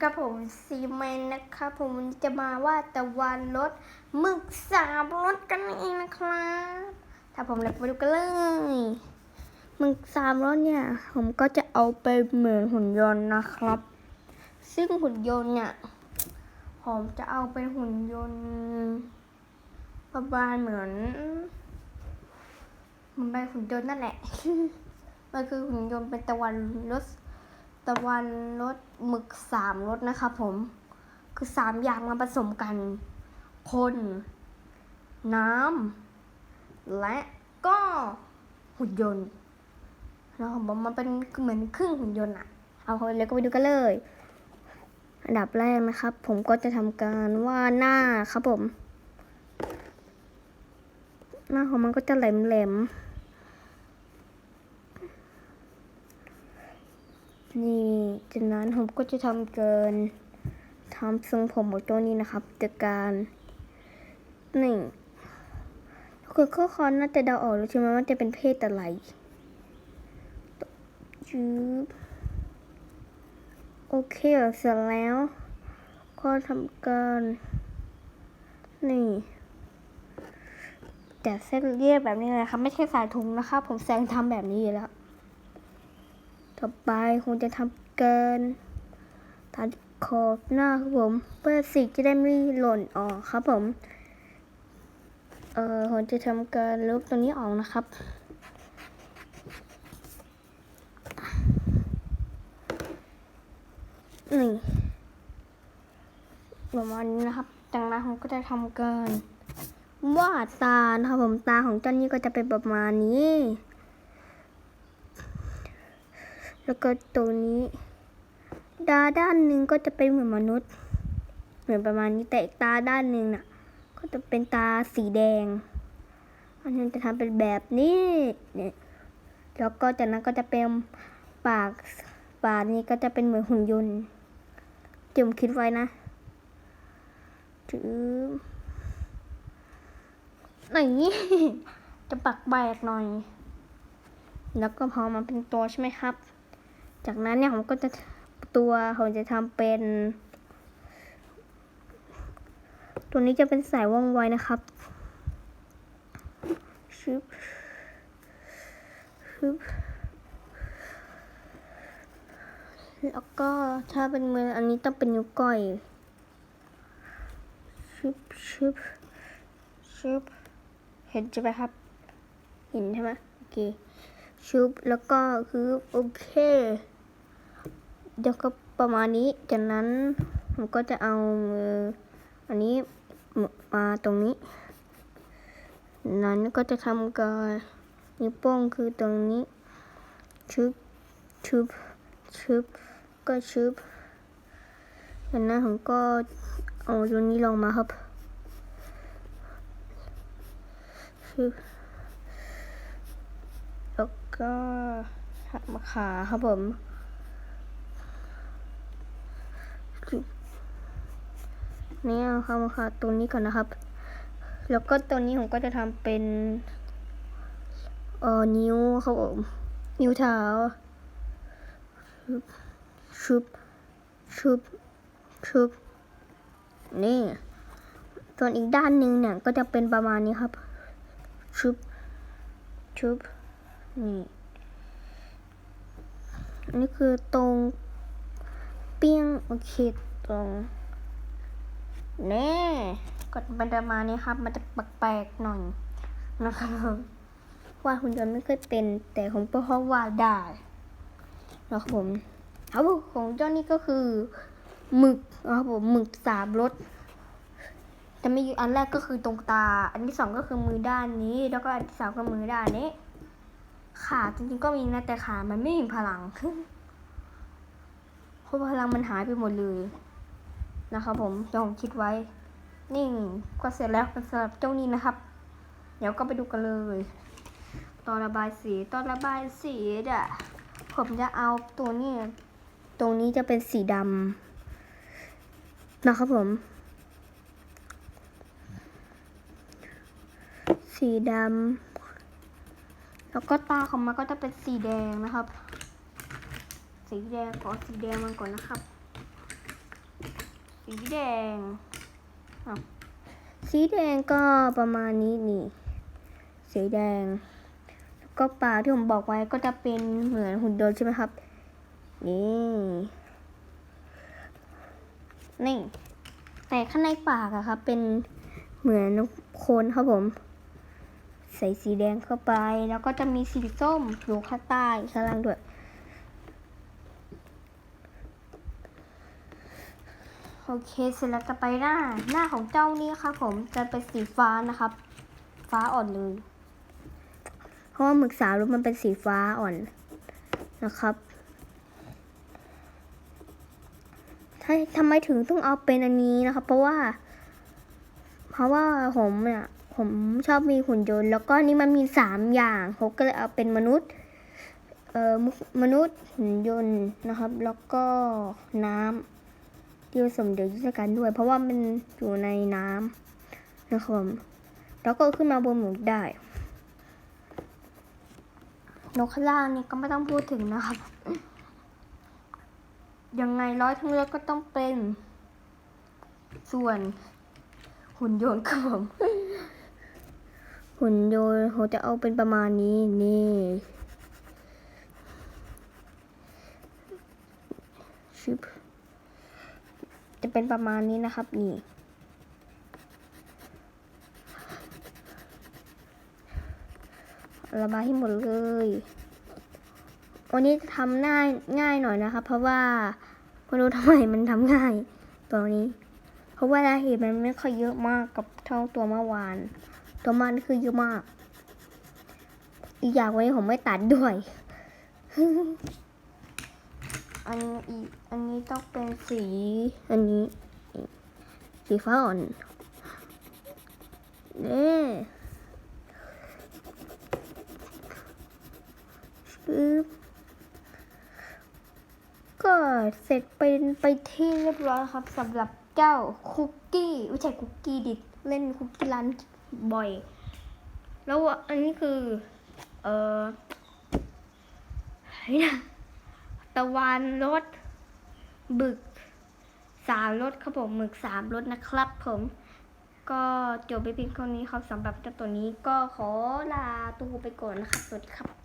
กับผมซีเมนนะครับผมจะมาว่าตะวันรถหมึกสามรถกันเองนะครับ ถ้าผมเราไปดูกันเลยหมึกสามรถเนี่ย ผมก็จะเอาไปเหมือนหุ่นยนต์นะครับ ซึ่งหุ่นยนต์เนี่ย ผมจะเอาเป็นหุ่นยนต์ ประมาณเหมือนมันเป็นหุ่นยนต์นั่นแหละ มันคือหุ่นยนต์เป็นตะวันรถ ตะวันรสหมึกสามรสนะคะผม คือสามอย่างมาผสมกันคนน้ำและก็หุ่นยนต์แล้วผมบอกมันเป็นเหมือนครึ่งหุ่นยนต์อะเอาคนเลยก็ไปดูกันเลย อันดับแรกนะครับ ผมก็จะทำการวาดหน้าครับผม หน้าของมันก็จะแหลมๆ นี่จากนั้นผมก็จะทำเกินทำทรงผมของตัวนี้นะครับจากการหนึ่งทุกคนข้อคอนน่าจะเดาออกแล้วใช่ไหมว่าจะเป็นเพศอะไรจืบโอเคเสร็จแล้ว ก็ทำการนี่แต่เส้นเรียบแบบนี้เลยครับ ไม่ใช่สายถุงนะครับ ผมแซงทำแบบนี้แล้ว ต่อไปคงจะทำเกินตัดขอบหน้าครับผม เพื่อสีจะได้ไม่หล่นออกครับผม เออผมจะทำการลบตรงนี้ออกนะครับนี่ประมาณนี้นะครับ จากนั้นผมก็จะทำเการวาดตานะครับผมตาของเจ้านี้ก็จะเป็นประมาณนี้ แล้วก็ตรงนี้ ตาด้านหนึ่งก็จะเป็นเหมือนมนุษย์ เหมือนประมาณนี้แต่อีกตาด้านหนึ่งน่ะ ก็จะเป็นตาสีแดงอันนี้จะทำเป็นแบบนี้เนี่ยแล้วก็จากนั้นก็จะเป็นปากปากนี้ก็จะเป็นเหมือนหุ่นยนต์จมคิดไว้นะถือไหนจะปักแบกหน่อย แล้วก็พอมาเป็นตัวใช่ไหมครับ จากนั้นเนี่ยผมก็จะตัวผมจะทำเป็น ตัวนี้จะเป็นสายว่องไวนะครับชึบชึบแล้วก็ถ้าเป็นมืออันนี้ต้องเป็นนิ้วก้อยชึบชึบชึบเห็นใช่ไหมครับ เห็นใช่ไหมโอเคชุบแล้วก็คือโอเค เดี๋ยวก็ประมาณนี้ จากนั้นผมก็จะเอามืออันนี้มาตรงนี้ นั้นก็จะทำกับนิ้วโป้งคือตรงนี้ชุบชุบชุบก็ชุบจากนั้นผมก็เอาตัวนี้ลงมาครับชุบแล้วก็หักมาขาครับผม นี่เอาเข้ามาขาตรงนี้ก่อนนะครับ แล้วก็ตรงนี้ผมก็จะทำเป็นเออนิ้วครับผมนิ้วเท้าชุบชุบชุบนี่ ส่วนอีกด้านหนึ่งเนี่ยก็จะเป็นประมาณนี้ครับชุบชุบนี่นนี้คือตรงเปี้ยงโอเคตรง แน่ก็เป็นประมาณนี้ครับ มันจะแปลกๆหน่อยนะครับว่าหุ่นยนต์ไม่เคยเป็น แต่ผมก็เพราะว่าได้นะครับผมเอาของเจ้านี่ก็คือหมึกนะครับผมหมึกสามรสจะมีอันแรกก็คือตรงตา อันที่สองก็คือมือด้านนี้ แล้วก็อันที่สามก็มือด้านนี้ ขาจริงๆก็มีนะแต่ขามันไม่มีพลังเพราะพลังมันหายไปหมดเลย นะครับผมที่ผมคิดไว้ นี่ก็เสร็จแล้วสำหรับเจ้านี้นะครับ เดี๋ยวก็ไปดูกันเลย ตอนระบายสีตอนระบายสีอะผมจะเอาตัวนี้ ตรงนี้จะเป็นสีดำนะครับผม สีดำแล้วก็ตาของมันก็จะเป็นสีแดงนะครับ สีแดงขอสีแดงมันก่อนนะครับ สีแดง สีแดงก็ประมาณนี้นี่ สีแดง แล้วก็ปาที่ผมบอกไว้ก็จะเป็นเหมือนหุ่นยนต์ใช่ไหมครับ นี่ นี่ แต่ข้างในปากอะครับ เป็นเหมือนโคนครับผม ใส่สีแดงเข้าไป แล้วก็จะมีสีส้มอยู่ข้างใต้ข้างล่างด้วย โอเคเสร็จแล้วจะไปหน้า หน้าของเจ้านี้ครับผมจะเป็นสีฟ้านะครับ ฟ้าอ่อนเลยเพราะว่าหมึกสาวรูปมันเป็นสีฟ้าอ่อนนะครับ ถ้าทำไมถึงต้องเอาเป็นอันนี้นะครับ เพราะว่า เพราะว่าผมเนี่ยผมชอบมีหุ่นยนต์ แล้วก็นี่มันมีสามอย่างผมก็เลยเอาเป็นมนุษย์เอ่อมมนุษย์หุ่นยนต์นะครับ แล้วก็น้ำ ที่ผสมเดี๋ยวยุทธการด้วย เพราะว่ามันอยู่ในน้ำนะครับแล้วก็ขึ้นมาบนหมึกได้ นกข้างล่างนี่ก็ไม่ต้องพูดถึงนะครับ ยังไงร้อยทั้งเลือกก็ต้องเป็น ส่วนหุ่นยนต์ครับผมหุ่นยนต์เขาจะเอาเป็นประมาณนี้นี่ชิบ จะเป็นประมาณนี้นะครับ นี่ ระบายให้หมดเลย วันนี้ทำง่ายง่ายหน่อยนะครับ เพราะว่าไม่รู้ทำไมมันทำง่ายตัวนี้ เพราะว่ารายละเอียดมันไม่ค่อยเยอะมากกับเท่าตัวเมื่อวาน ตัวมันคือเยอะมาก อีกอย่างวันนี้ผมไม่ตัดด้วย อันอีอันนี้ต้องเป็นสี อันนี้ สีฟ้าอ่อนนี่ปึ๊บก็เสร็จเป็นไปที่เรียบร้อยครับสำหรับเจ้าคุกกี้ไม่ใช่คุกกี้ดิเล่นคุกกี้ร้านบ่อย แล้วอันนี้คือ เอออะไรนะ ตะวันรถบึกสามรถครับผมหมึกสามรถนะครับ ผมก็จบไปเพียงเท่านี้ครับสำหรับเจ้าตัวนี้ก็ขอลาตัวไปก่อนนะครับสวัสดีครับ